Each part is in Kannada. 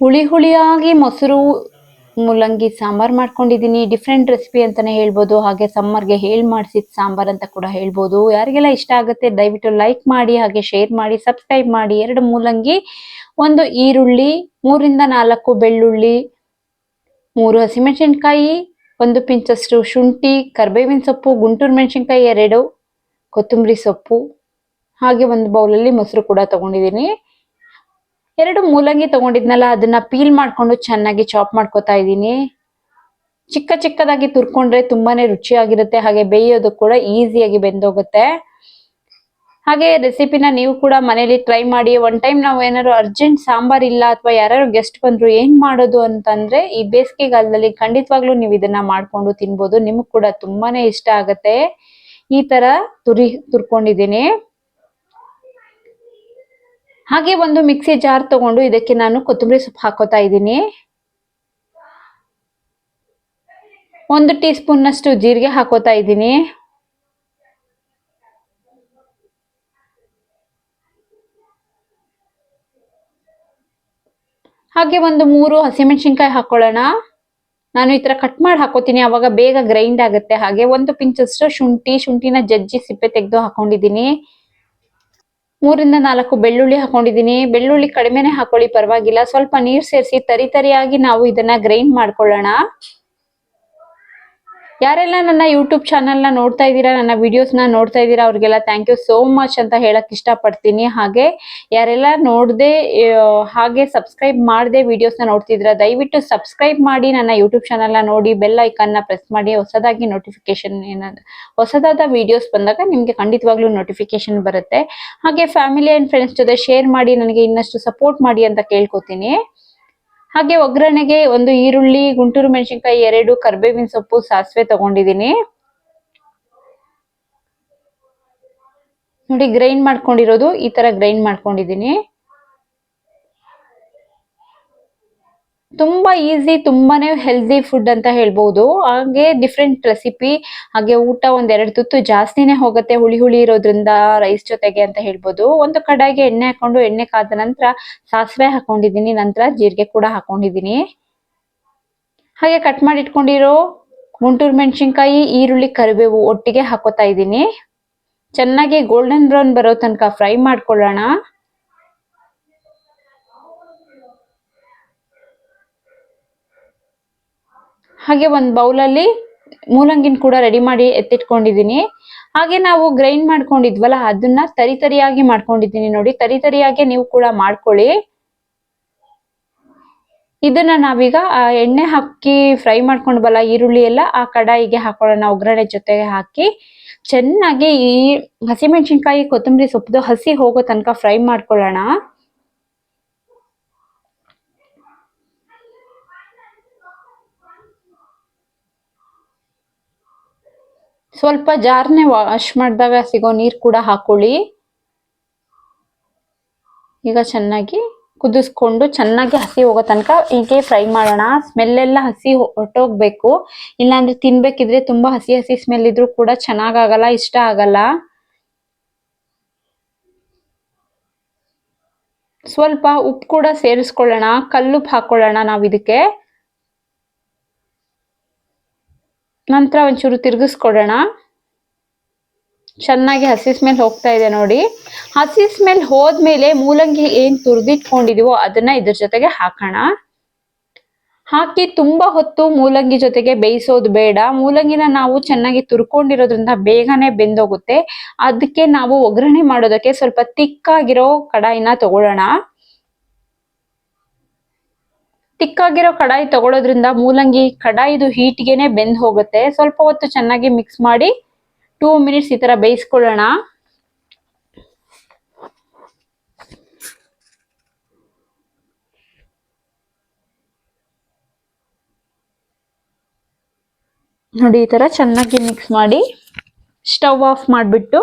ಹುಳಿ ಹುಳಿಯಾಗಿ ಮೊಸರು ಮೂಲಂಗಿ ಸಾಂಬಾರ್ ಮಾಡ್ಕೊಂಡಿದ್ದೀನಿ. ಡಿಫ್ರೆಂಟ್ ರೆಸಿಪಿ ಅಂತಾನೆ ಹೇಳ್ಬೋದು. ಹಾಗೆ ಸಮ್ಮರ್ಗೆ ಹೇಳ್ ಮಾಡಿಸಿದ ಸಾಂಬಾರ್ ಅಂತ ಕೂಡ ಹೇಳ್ಬೋದು. ಯಾರಿಗೆಲ್ಲ ಇಷ್ಟ ಆಗುತ್ತೆ ದಯವಿಟ್ಟು ಲೈಕ್ ಮಾಡಿ, ಹಾಗೆ ಶೇರ್ ಮಾಡಿ ಸಬ್ಸ್ಕ್ರೈಬ್ ಮಾಡಿ. ಎರಡು ಮೂಲಂಗಿ, ಒಂದು ಈರುಳ್ಳಿ, ಮೂರಿಂದ ನಾಲ್ಕು ಬೆಳ್ಳುಳ್ಳಿ, ಮೂರು ಹಸಿಮೆಣಸಿನ್ಕಾಯಿ, ಒಂದು ಪಿಂಚಷ್ಟು ಶುಂಠಿ, ಕರ್ಬೇವಿನ ಸೊಪ್ಪು, ಗುಂಟೂರು ಮೆಣಸಿನ್ಕಾಯಿ ಎರಡು, ಕೊತ್ತಂಬರಿ ಸೊಪ್ಪು, ಹಾಗೆ ಒಂದು ಬೌಲಲ್ಲಿ ಮೊಸರು ಕೂಡ ತಗೊಂಡಿದ್ದೀನಿ. ಎರಡು ಮೂಲಂಗಿ ತಗೊಂಡಿದ್ನಲ್ಲ, ಅದನ್ನ ಪೀಲ್ ಮಾಡ್ಕೊಂಡು ಚೆನ್ನಾಗಿ ಚಾಪ್ ಮಾಡ್ಕೊತಾ ಇದ್ದೀನಿ. ಚಿಕ್ಕ ಚಿಕ್ಕದಾಗಿ ತುರ್ಕೊಂಡ್ರೆ ತುಂಬಾನೇ ರುಚಿಯಾಗಿರುತ್ತೆ, ಹಾಗೆ ಬೇಯೋದು ಕೂಡ ಈಸಿಯಾಗಿ ಬೆಂದೋಗುತ್ತೆ. ಹಾಗೆ ರೆಸಿಪಿನ ನೀವು ಕೂಡ ಮನೇಲಿ ಟ್ರೈ ಮಾಡಿ ಒನ್ ಟೈಮ್ ನಾವು ಏನಾದ್ರು ಅರ್ಜೆಂಟ್ ಸಾಂಬಾರ್ ಇಲ್ಲ ಅಥವಾ ಯಾರು ಗೆಸ್ಟ್ ಬಂದ್ರು ಏನ್ ಮಾಡೋದು ಅಂತಂದ್ರೆ, ಈ ಬೇಸಿಗೆಗಾಲದಲ್ಲಿ ಖಂಡಿತವಾಗ್ಲೂ ನೀವು ಇದನ್ನ ಮಾಡ್ಕೊಂಡು ತಿನ್ಬೋದು, ನಿಮ್ಗೆ ಕೂಡ ತುಂಬಾನೇ ಇಷ್ಟ ಆಗತ್ತೆ. ಈ ತರ ತುರಿ ತುರ್ಕೊಂಡಿದ್ದೀನಿ. ಹಾಗೆ ಒಂದು ಮಿಕ್ಸಿ ಜಾರ್ ತಗೊಂಡು ಇದಕ್ಕೆ ನಾನು ಕೊತ್ತಂಬರಿ ಸೊಪ್ಪು ಹಾಕೋತಾ ಇದ್ದೀನಿ. ಒಂದು ಟೀ ಸ್ಪೂನ್ ನಷ್ಟು ಜೀರಿಗೆ ಹಾಕೋತಾ ಇದ್ದೀನಿ. ಹಾಗೆ ಒಂದು ಮೂರು ಹಸಿಮೆಣಸಿನ್ಕಾಯಿ ಹಾಕೊಳ್ಳೋಣ. ನಾನು ಈ ತರ ಕಟ್ ಮಾಡಿ ಹಾಕೋತೀನಿ. ಅವಾಗ ಬೇಗ ಗ್ರೈಂಡ್ ಆಗುತ್ತೆ. ಹಾಗೆ ಒಂದು ಪಿಂಚಷ್ಟು ಶುಂಠಿ, ಶುಂಠಿನ ಜಜ್ಜಿ ಸಿಪ್ಪೆ ತೆಗೆದು ಹಾಕೊಂಡಿದ್ದೀನಿ. ಮೂರಿಂದ ನಾಲ್ಕು ಬೆಳ್ಳುಳ್ಳಿ ಹಾಕೊಂಡಿದ್ದೀನಿ. ಬೆಳ್ಳುಳ್ಳಿ ಕಡಿಮೆನೆ ಹಾಕೊಳ್ಳಿ, ಪರವಾಗಿಲ್ಲ. ಸ್ವಲ್ಪ ನೀರ್ ಸೇರಿಸಿ ತರಿ ತರಿಯಾಗಿ ನಾವು ಇದನ್ನ ಗ್ರೈಂಡ್ ಮಾಡ್ಕೊಳ್ಳೋಣ. ಯಾರೆಲ್ಲ ನನ್ನ ಯೂಟ್ಯೂಬ್ ಚಾನೆಲ್ನ ನೋಡ್ತಾ ಇದ್ದೀರಾ, ನನ್ನ ವಿಡಿಯೋಸ್ನ ನೋಡ್ತಾ ಇದ್ದೀರಾ, ಅವ್ರಿಗೆಲ್ಲ ಥ್ಯಾಂಕ್ ಯು ಸೋ ಮಚ್ ಅಂತ ಹೇಳಕ್ ಇಷ್ಟಪಡ್ತೀನಿ. ಹಾಗೆ ಯಾರೆಲ್ಲ ನೋಡದೆ ಹಾಗೆ ಸಬ್ಸ್ಕ್ರೈಬ್ ಮಾಡದೆ ವಿಡಿಯೋಸ್ನ ನೋಡ್ತಿದ್ದೀರಾ, ದಯವಿಟ್ಟು ಸಬ್ಸ್ಕ್ರೈಬ್ ಮಾಡಿ ನನ್ನ ಯೂಟ್ಯೂಬ್ ಚಾನೆಲ್ನ ನೋಡಿ ಬೆಲ್ ಐಕನ್ನ ಪ್ರೆಸ್ ಮಾಡಿ, ಹೊಸದಾಗಿ ನೋಟಿಫಿಕೇಶನ್ ಏನಾದ್ರು ಹೊಸದಾದ ವಿಡಿಯೋಸ್ ಬಂದಾಗ ನಿಮ್ಗೆ ಖಂಡಿತವಾಗ್ಲೂ ನೋಟಿಫಿಕೇಶನ್ ಬರುತ್ತೆ. ಹಾಗೆ ಫ್ಯಾಮಿಲಿ ಅಂಡ್ ಫ್ರೆಂಡ್ಸ್ ಜೊತೆ ಶೇರ್ ಮಾಡಿ, ನನಗೆ ಇನ್ನಷ್ಟು ಸಪೋರ್ಟ್ ಮಾಡಿ ಅಂತ ಕೇಳ್ಕೊತೀನಿ. ಹಾಗೆ ಒಗ್ಗರಣೆಗೆ ಒಂದು ಈರುಳ್ಳಿ, ಗುಂಟೂರು ಮೆಣಸಿನ್ಕಾಯಿ ಎರಡು, ಕರ್ಬೇವಿನ ಸೊಪ್ಪು, ಸಾಸಿವೆ ತಗೊಂಡಿದ್ದೀನಿ. ನೋಡಿ ಗ್ರೈಂಡ್ ಮಾಡ್ಕೊಂಡಿರೋದು, ಈ ತರ ಗ್ರೈಂಡ್ ಮಾಡ್ಕೊಂಡಿದ್ದೀನಿ. ತುಂಬಾ ಈಸಿ ತುಂಬಾನೇ ಹೆಲ್ದಿ ಫುಡ್ ಅಂತ ಹೇಳ್ಬೋದು. ಹಾಗೆ ಡಿಫ್ರೆಂಟ್ ರೆಸಿಪಿ ಹಾಗೆ ಊಟ ಒಂದೆರಡು ತುತ್ತು ಜಾಸ್ತಿನೇ ಹೋಗುತ್ತೆ ಹುಳಿ ಹುಳಿ ಇರೋದ್ರಿಂದ ರೈಸ್ ಜೊತೆಗೆ ಅಂತ ಹೇಳ್ಬೋದು. ಒಂದು ಕಡಾಯಿಗೆ ಎಣ್ಣೆ ಹಾಕೊಂಡು, ಎಣ್ಣೆ ಕಾದ ನಂತರ ಸಾಸಿವೆ ಹಾಕೊಂಡಿದ್ದೀನಿ, ನಂತರ ಜೀರಿಗೆ ಕೂಡ ಹಾಕೊಂಡಿದ್ದೀನಿ. ಹಾಗೆ ಕಟ್ ಮಾಡಿ ಇಟ್ಕೊಂಡಿರೋ ಗುಂಟೂರು ಮೆಣಸಿನ್ಕಾಯಿ, ಈರುಳ್ಳಿ, ಕರಿಬೇವು ಒಟ್ಟಿಗೆ ಹಾಕೋತಾ ಇದ್ದೀನಿ. ಚೆನ್ನಾಗಿ ಗೋಲ್ಡನ್ ಬ್ರೌನ್ ಬರೋ ತನಕ ಫ್ರೈ ಮಾಡ್ಕೊಳ್ಳೋಣ. ಹಾಗೆ ಒಂದು ಬೌಲಲ್ಲಿ ಮೂಲಂಗಿನ ಕೂಡ ರೆಡಿ ಮಾಡಿ ಎತ್ತಿಟ್ಕೊಂಡಿದ್ದೀನಿ ಹಾಗೆ ನಾವು ಗ್ರೈಂಡ್ ಮಾಡ್ಕೊಂಡಿದ್ವಲ್ಲ, ಅದನ್ನ ತರಿ ತರಿಯಾಗಿ ಮಾಡ್ಕೊಂಡಿದ್ದೀನಿ ನೋಡಿ. ತರಿ ತರಿಯಾಗಿ ನೀವು ಕೂಡ ಮಾಡ್ಕೊಳ್ಳಿ. ಇದನ್ನ ನಾವೀಗ ಎಣ್ಣೆ ಹಾಕಿ ಫ್ರೈ ಮಾಡ್ಕೊಂಡ್ವಲ್ಲ, ಈರುಳ್ಳಿ ಎಲ್ಲ, ಆ ಕಡಾಯಿಗೆ ಹಾಕೊಳ್ಳೋಣ, ಒಗ್ಗರಣೆ ಜೊತೆಗೆ ಹಾಕಿ. ಚೆನ್ನಾಗಿ ಈ ಹಸಿಮೆಣಸಿನ್ಕಾಯಿ ಕೊತ್ತಂಬರಿ ಸೊಪ್ಪು ಹಸಿ ಹೋಗೋ ತನಕ ಫ್ರೈ ಮಾಡ್ಕೊಳ್ಳೋಣ. ಸ್ವಲ್ಪ ಜಾರ್ನೆ ವಾಶ್ ಮಾಡಿದಾಗ ಸಿಗೋ ನೀರು ಕೂಡ ಹಾಕೊಳ್ಳಿ. ಈಗ ಚೆನ್ನಾಗಿ ಕುದಿಸ್ಕೊಂಡು ಚೆನ್ನಾಗಿ ಹಸಿ ಹೋಗೋ ತನಕ ಹೀಗೆ ಫ್ರೈ ಮಾಡೋಣ. ಸ್ಮೆಲ್ ಎಲ್ಲ ಹಸಿ ಹೊಟ್ಟೋಗ್ಬೇಕು ಇಲ್ಲಾಂದ್ರೆ ತಿನ್ಬೇಕಿದ್ರೆ ತುಂಬಾ ಹಸಿ ಹಸಿ ಸ್ಮೆಲ್ ಇದ್ರೂ ಕೂಡ ಚೆನ್ನಾಗಾಗಲ್ಲ, ಇಷ್ಟ ಆಗಲ್ಲ. ಸ್ವಲ್ಪ ಉಪ್ಪು ಕೂಡ ಸೇರಿಸ್ಕೊಳ್ಳೋಣ. ಕಲ್ಲುಪ್ಪು ಹಾಕೊಳ್ಳೋಣ ನಾವು ಇದಕ್ಕೆ ನಂತರ ಒಂಚೂರು ತಿರುಗಿಸ್ಕೊಡೋಣ. ಚೆನ್ನಾಗಿ ಹಸಿ ಸ್ಮೆಲ್ ಹೋಗ್ತಾ ಇದೆ ನೋಡಿ. ಹಸಿ ಸ್ಮೆಲ್ ಹೋದ್ಮೇಲೆ ಮೂಲಂಗಿ ಏನ್ ತುರಿದಿಟ್ಕೊಂಡಿದೀವೋ ಅದನ್ನ ಇದ್ರ ಜೊತೆಗೆ ಹಾಕೋಣ. ಹಾಕಿ ತುಂಬಾ ಹೊತ್ತು ಮೂಲಂಗಿ ಜೊತೆಗೆ ಬೇಯಿಸೋದು ಬೇಡ. ಮೂಲಂಗಿನ ನಾವು ಚೆನ್ನಾಗಿ ತುರ್ಕೊಂಡಿರೋದ್ರಿಂದ ಬೇಗನೆ ಬೆಂದೋಗುತ್ತೆ. ಅದಕ್ಕೆ ನಾವು ಒಗ್ಗರಣೆ ಮಾಡೋದಕ್ಕೆ ಸ್ವಲ್ಪ ತಿಕ್ಕಾಗಿರೋ ಕಡಾಯಿನ ತಗೊಳ್ಳೋಣ. ತಿಕ್ಕಾಗಿರೋ ಕಡಾಯಿ ತಗೊಳ್ಳೋದ್ರಿಂದ ಮೂಲಂಗಿ ಕಡಾಯಿದು ಹೀಟ್ಗೆನೆ ಬೆಂದ್ ಹೋಗುತ್ತೆ. ಸ್ವಲ್ಪ ಹೊತ್ತು ಚೆನ್ನಾಗಿ ಮಿಕ್ಸ್ ಮಾಡಿ ಟೂ ಮಿನಿಟ್ಸ್ ಈ ತರ ಬೇಯಿಸ್ಕೊಳ್ಳೋಣ. ನೋಡಿ ಈ ತರ ಚೆನ್ನಾಗಿ ಮಿಕ್ಸ್ ಮಾಡಿ ಸ್ಟವ್ ಆಫ್ ಮಾಡಿಬಿಟ್ಟು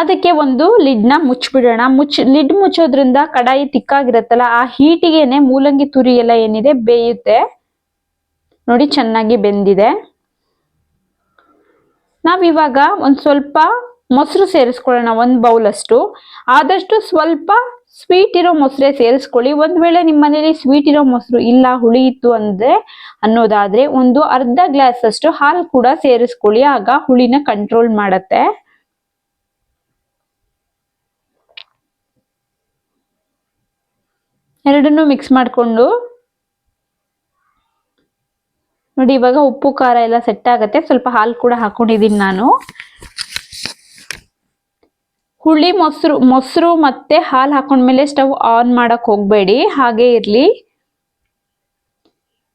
ಅದಕ್ಕೆ ಒಂದು ಲಿಡ್ನ ಮುಚ್ಚಿಬಿಡೋಣ ಮುಚ್ಚ ಲಿಡ್ ಮುಚ್ಚೋದ್ರಿಂದ ಕಡಾಯಿ ತಿಕ್ಕಾಗಿರತ್ತಲ್ಲ, ಆ ಹೀಟಿಗೆನೆ ಮೂಲಂಗಿ ತುರಿ ಎಲ್ಲ ಏನಿದೆ, ಬೇಯುತ್ತೆ. ನೋಡಿ, ಚೆನ್ನಾಗಿ ಬೆಂದಿದೆ. ನಾವಿವಾಗ ಒಂದು ಸ್ವಲ್ಪ ಮೊಸರು ಸೇರಿಸ್ಕೊಳ್ಳೋಣ, ಒಂದು ಬೌಲ್ ಅಷ್ಟು ಆದಷ್ಟು ಸ್ವಲ್ಪ ಸ್ವೀಟ್ ಇರೋ ಮೊಸರೆ ಸೇರಿಸ್ಕೊಳ್ಳಿ. ಒಂದು ವೇಳೆ ನಿಮ್ಮ ಮನೇಲಿ ಸ್ವೀಟ್ ಇರೋ ಮೊಸರು ಇಲ್ಲ ಹುಳಿ ಇತ್ತು ಅಂದರೆ, ಅನ್ನೋದಾದರೆ ಒಂದು ಅರ್ಧ ಗ್ಲಾಸ್ ಅಷ್ಟು ಹಾಲು ಕೂಡ ಸೇರಿಸ್ಕೊಳ್ಳಿ. ಆಗ ಹುಳಿನ ಕಂಟ್ರೋಲ್ ಮಾಡತ್ತೆ. ಎರಡನ್ನೂ ಮಿಕ್ಸ್ ಮಾಡಿಕೊಂಡು ನೋಡಿ ಇವಾಗ ಉಪ್ಪು, ಖಾರ ಎಲ್ಲ ಸೆಟ್ ಆಗುತ್ತೆ. ಸ್ವಲ್ಪ ಹಾಲು ಕೂಡ ಹಾಕೊಂಡಿದ್ದೀನಿ ನಾನು. ಹುಳಿ, ಮೊಸರು ಮೊಸರು ಮತ್ತೆ ಹಾಲು ಹಾಕೊಂಡ್ಮೇಲೆ ಸ್ಟವ್ ಆನ್ ಮಾಡಕ್ಕೆ ಹೋಗಬೇಡಿ. ಹಾಗೆ ಇರಲಿ.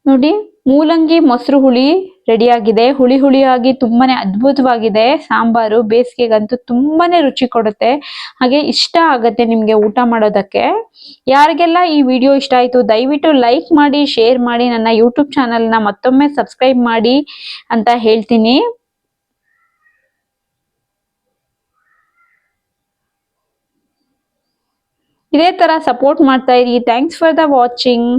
ನೋಡಿ, ಮೂಲಂಗಿ, ಮೊಸರು ಹುಳಿ ರೆಡಿ ಆಗಿದೆ ಹುಳಿ ಹುಳಿಯಾಗಿ ತುಂಬಾನೇ ಅದ್ಭುತವಾಗಿದೆ. ಸಾಂಬಾರು ಬೇಸಿಗೆಗಂತೂ ತುಂಬಾನೇ ರುಚಿ ಕೊಡುತ್ತೆ. ಹಾಗೆ ಇಷ್ಟ ಆಗತ್ತೆ ನಿಮ್ಗೆ ಊಟ ಮಾಡೋದಕ್ಕೆ. ಯಾರಿಗೆಲ್ಲ ಈ ವಿಡಿಯೋ ಇಷ್ಟ ಆಯ್ತು, ದಯವಿಟ್ಟು ಲೈಕ್ ಮಾಡಿ, ಶೇರ್ ಮಾಡಿ, ನನ್ನ ಯೂಟ್ಯೂಬ್ ಚಾನಲ್ನ ಮತ್ತೊಮ್ಮೆ ಸಬ್ಸ್ಕ್ರೈಬ್ ಮಾಡಿ ಅಂತ ಹೇಳ್ತೀನಿ. ಇದೇ ತರ ಸಪೋರ್ಟ್ ಮಾಡ್ತಾ ಇರಿ. Thanks for the watching